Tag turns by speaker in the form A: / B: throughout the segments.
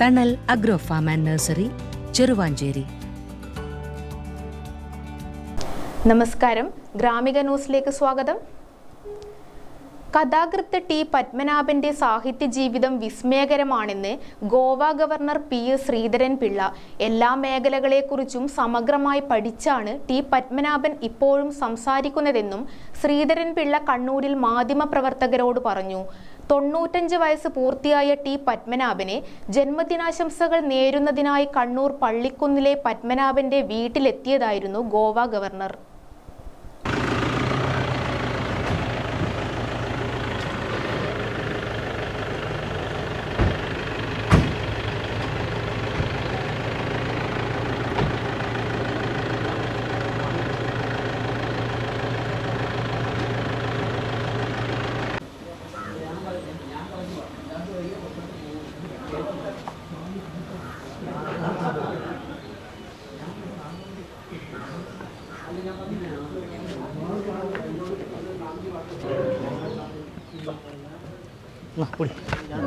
A: Thanal agro farm and nursery Cheruvanchery
B: നമസ്കാരം. ഗ്രാമിക ന്യൂസിലേക്ക് സ്വാഗതം. കഥാകൃത്ത് ടി പത്മനാഭന്റെ സാഹിത്യ ജീവിതം വിസ്മയകരമാണെന്ന് Goa governor P S Sreedharan Pillai എല്ലാ മേഖലകളെക്കുറിച്ചും സമഗ്രമായി പഠിച്ചാണ് ടി പത്മനാഭൻ ഇപ്പോഴും സംസാരിക്കുന്നതെന്നും ശ്രീധരൻ പിള്ള കണ്ണൂരിൽ മാധ്യമപ്രവർത്തകരോട് പറഞ്ഞു. തൊണ്ണൂറ്റഞ്ച് വയസ്സ് പൂർത്തിയായ ടി പത്മനാഭനെ ജന്മദിനാശംസകൾ നേരുന്നതിനായി കണ്ണൂർ പള്ളിക്കുന്നിലെ പത്മനാഭന്റെ വീട്ടിലെത്തിയതായിരുന്നു ഗോവ ഗവർണർ.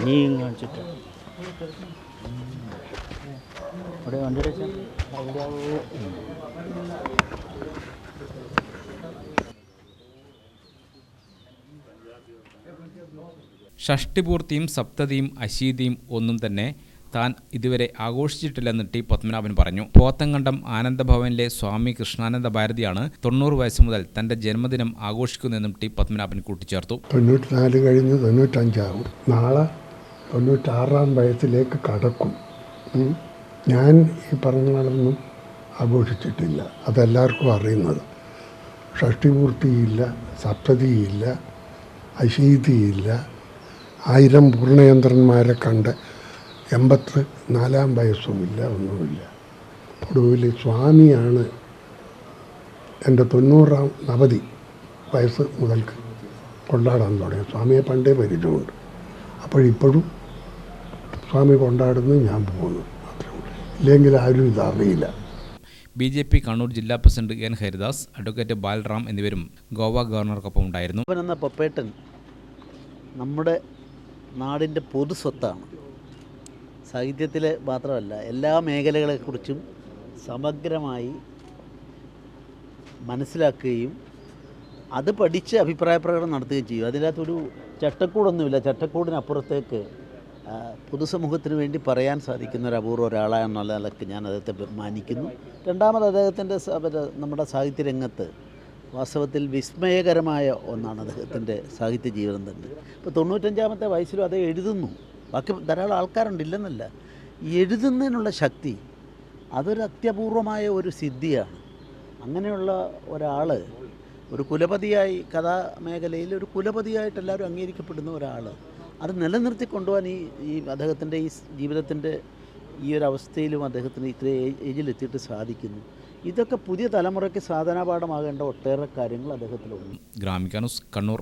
C: നീ കാണിച്ചിട്ട് ഇവിടെ വണ്ടി
D: ഷഷ്ടിപൂർത്തിയും സപ്തതിയും അശീതിയും ഒന്നും തന്നെ താൻ ഇതുവരെ ആഘോഷിച്ചിട്ടില്ലെന്ന് ടി പത്മനാഭൻ പറഞ്ഞു. പോത്തങ്കണ്ടം ആനന്ദഭവനിലെ സ്വാമി കൃഷ്ണാനന്ദ ഭാരതിയാണ് തൊണ്ണൂറ് വയസ്സ് മുതൽ തന്റെ ജന്മദിനം ആഘോഷിക്കുന്നതെന്നും ടി പത്മനാഭൻ കൂട്ടിച്ചേർത്തു.
E: തൊണ്ണൂറ്റിനാല് കഴിഞ്ഞ് തൊണ്ണൂറ്റഞ്ചാകും. നാളെ തൊണ്ണൂറ്റാറാം വയസ്സിലേക്ക് കടക്കും. ഞാൻ ഈ പറഞ്ഞാലൊന്നും ആഘോഷിച്ചിട്ടില്ല. അതെല്ലാവർക്കും അറിയുന്നത്. ഷഷ്ടിപൂർത്തിയില്ല സപ്തതിയില്ല അശീതിയില്ല. ആയിരം പൂർണയന്ത്രന്മാരെ കണ്ട് എൺപത്തി നാലാം വയസ്സുമില്ല ഒന്നുമില്ല. ഒടുവിൽ സ്വാമിയാണ് എന്റെ തൊണ്ണൂറാം നവതി വയസ്സ് മുതൽക്ക് കൊണ്ടാടാൻ തുടങ്ങി സ്വാമിയെ പണ്ടേ പരിചയമുണ്ട്. അപ്പോഴിപ്പോഴും സ്വാമി കൊണ്ടാടുന്നു ഞാൻ പോകുന്നു. ഇല്ലെങ്കിൽ ആരും ഇതറിയില്ല
D: ബി ജെ പി കണ്ണൂർ ജില്ലാ president N Haridas advocate Balaram എന്നിവരും ഗോവ ഗവർണർക്കൊപ്പം ഉണ്ടായിരുന്നു.
C: അവൻ എന്ന പപ്പേട്ടൻ നമ്മുടെ നാടിന്റെ പൊതു സ്വത്താണ്. സാഹിത്യത്തിലെ മാത്രമല്ല എല്ലാ മേഖലകളെക്കുറിച്ചും സമഗ്രമായി മനസ്സിലാക്കുകയും അത് പഠിച്ച് അഭിപ്രായ പ്രകടനം നടത്തുകയും ചെയ്യും. അതിനകത്തൊരു ചട്ടക്കൂടൊന്നുമില്ല. ചട്ടക്കൂടിനപ്പുറത്തേക്ക് പൊതുസമൂഹത്തിന് വേണ്ടി പറയാൻ സാധിക്കുന്ന ഒരു അപൂർവ ഒരാളാണെന്നുള്ള നിലയ്ക്ക് ഞാൻ അദ്ദേഹത്തെ ബഹുമാനിക്കുന്നു. രണ്ടാമത് അദ്ദേഹത്തിന്റെ നമ്മുടെ സാഹിത്യ രംഗത്ത് വാസ്തവത്തിൽ വിസ്മയകരമായ ഒന്നാണ് അദ്ദേഹത്തിന്റെ സാഹിത്യ ജീവിതം തന്നെ. ഇപ്പോൾ തൊണ്ണൂറ്റഞ്ചാമത്തെ വയസ്സിലും അത് എഴുതുന്നു. ബാക്കി ധാരാളം ആൾക്കാരുണ്ട് ഇല്ലെന്നല്ല. എഴുതുന്നതിനുള്ള ശക്തി അതൊരു അത്യപൂർവമായ ഒരു സിദ്ധിയാണ്. അങ്ങനെയുള്ള ഒരാൾ ഒരു കുലപതിയായി കഥാമേഖലയിൽ ഒരു കുലപതിയായിട്ട് എല്ലാവരും അംഗീകരിക്കപ്പെടുന്ന ഒരാൾ അത് നിലനിർത്തി കൊണ്ടുപോകാൻ ഈ ഈ അദ്ദേഹത്തിന്റെ ഈ ജീവിതത്തിന്റെ ഈ ഒരു അവസ്ഥയിലും അദ്ദേഹത്തിന് ഇത്ര ഏജിലെത്തിയിട്ട് സാധിക്കുന്നു. ഇതൊക്കെ പുതിയ തലമുറയ്ക്ക് സാധനാപാഠമാകേണ്ട ഒട്ടേറെ കാര്യങ്ങൾ അദ്ദേഹത്തിലുണ്ട്.
D: Gramika news Kannur.